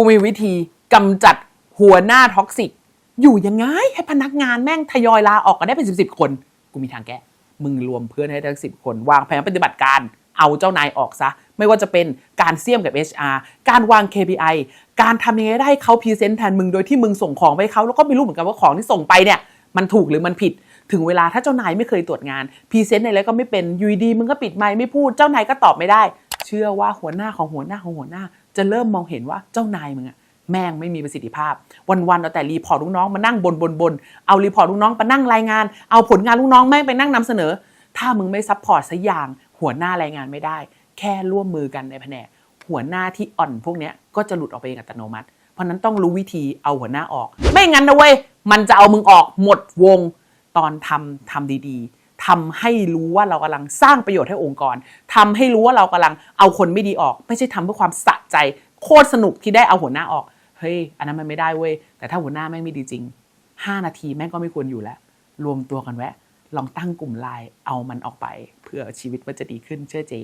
กูมีวิธีกำจัดหัวหน้าท็อกซิก อยู่ยังไงให้พนักงานแม่งทยอยลาออกกันได้เป็นสิบสิบคน กูมีทางแก้ มึงรวมเพื่อนให้ทั้งสิบคน วางแผนปฏิบัติการเอาเจ้านายออกซะ ไม่ว่าจะเป็นการเสี่ยมกับ HR การวาง KPI การทำยังไงได้เขาพรีเซนต์แทนมึงโดยที่มึงส่งของไปเขาแล้วก็ไม่รู้เหมือนกันว่าของที่ส่งไปเนี่ยมันถูกหรือมันผิด ถึงเวลาถ้าเจ้านายไม่เคยตรวจงานพรีเซนต์อะไรก็ไม่เป็นยูดีมึงก็ปิดไมค์ไม่พูดเจ้านายก็ตอบไม่ได้ เชื่อว่าหัวหน้าของหัวหน้าของหัวหน้า จะเริ่มมองเห็นว่าเจ้านายมึงอะแม่งไม่มีประสิทธิภาพ วันๆเอาแต่รีพอร์ตลูกน้องมานั่งบนบนบนเอารีพอร์ตลูกน้องมานั่งรายงาน เอาผลงานลูกน้องแม่งไปนั่งนำเสนอ ถ้ามึงไม่ซัพพอร์ตสักอย่าง หัวหน้ารายงานไม่ได้ แค่ร่วมมือกันในแผนกหัวหน้าที่อ่อนพวกเนี้ยก็จะหลุดออกไปเองอัตโนมัติ เพราะนั้นต้องรู้วิธีเอาหัวหน้าออก ไม่งั้นนะเว้ยมันจะเอามึงออกหมดวงตอนทำทำดีๆ ทำให้รู้ว่าเรากำลังสร้างประโยชน์ให้องค์กรทำให้รู้ว่าเรากำลังเอาคนไม่ดีออก ไม่ใช่ทำเพื่อความสะใจ โคตรสนุกที่ได้เอาหัวหน้าออกเฮ้ยอันนั้นมันไม่ได้เว้ยแต่ถ้าหัวหน้าแม่งไม่ดีจริง 5 นาทีแม่งก็ไม่ควรอยู่แล้ว รวมตัวกันแวะ ลองตั้งกลุ่มไลน์เอามันออกไปเพื่อชีวิตมันจะดีขึ้นเชื่อเจ๊